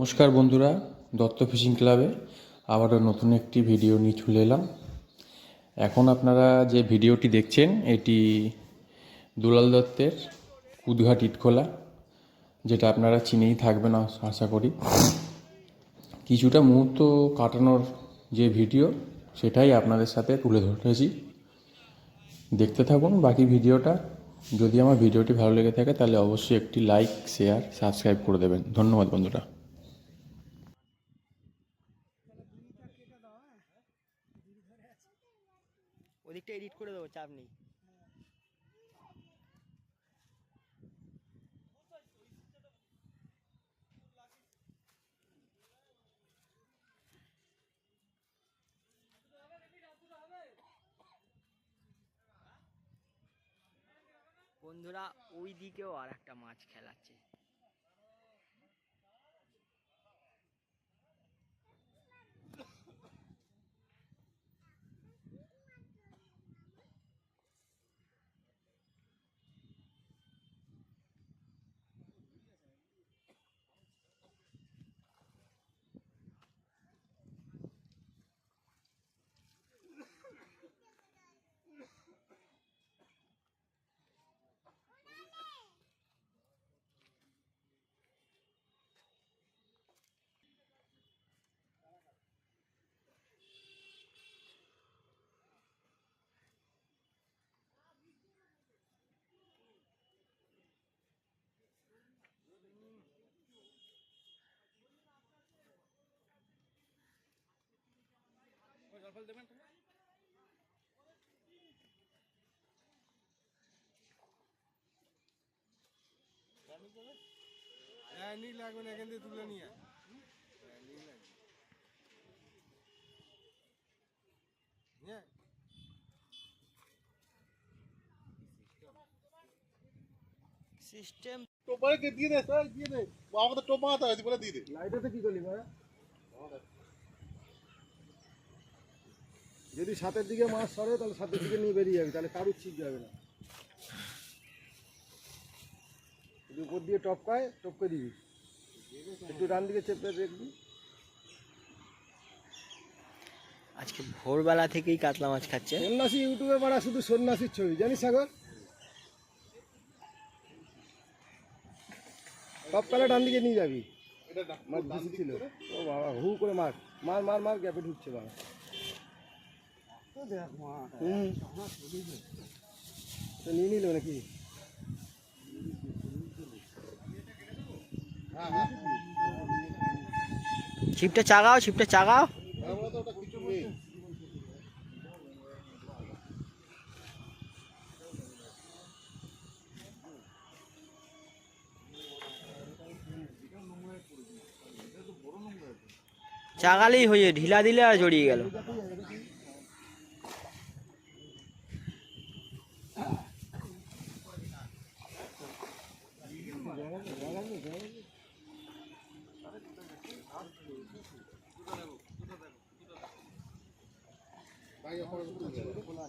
নমস্কার বন্ধুরা, দত্ত ফিশিং ক্লাবে আবারও নতুন একটি ভিডিও নিয়ে চলে এলাম। এখন আপনারা যে ভিডিওটি দেখছেন, এটি দুলাল দত্তের কুদঘাট ইটখোলা, যেটা আপনারা চিনেই থাকবেন আশা করি। কিছুটা মুহূর্ত কাটানোর যে ভিডিও, সেটাই আপনাদের সাথে তুলে ধরেছি। দেখতে থাকুন বাকি ভিডিওটা। যদি আমার ভিডিওটি ভালো লেগে থাকে, তাহলে অবশ্যই একটি লাইক, শেয়ার, সাবস্ক্রাইব করে দেবেন। ধন্যবাদ বন্ধুরা। ওদিকটা এডিট করে দেবো চাপ নেই। বন্ধুরা ওই দিকেও আর একটা মাছ খেলাচ্ছে। হ্যাঁ নীল লাগবে না এখান থেকে তুলে নিয়ে আয়। হ্যাঁ, নীল লাগবে। নিয়ে আয়। সিস্টেম টোপারে কে দিয়ে দে স্যার দিয়ে দে আমাদের টোপ মাথা হয়েছে বলে দিয়ে দে লাইটাতে কি করলি ভাই যদি সাতের দিকে মাছ সরে তাহলে সাতের দিকে নিয়ে বেরিয়ে যাবে তাহলে কারুর ঠিক যাবে না। যদি উপর দিয়ে টপকায় টপকে দিবি। একটু ডান দিকে চেপে দেখবি। আজকে ভোরবেলা থেকেই কাতলা মাছ খাচ্ছে। সন্ন্যাসী ইউটিউবে বাড়া শুধু সন্ন্যাসীর ছবি জানিস সাগর? টপকালে ডান দিকে নিয়ে যাবি। মাছ ছিল। ও বাবা হু করে মার মার মার মার গ্যাপে ঢুকছে বাবা। ছিপটা চাগাও ছিপটা চাগাও। চাগালেই হয়ে ঢিলা দিলে আর জড়িয়ে গেল। 还有好多东西都不来，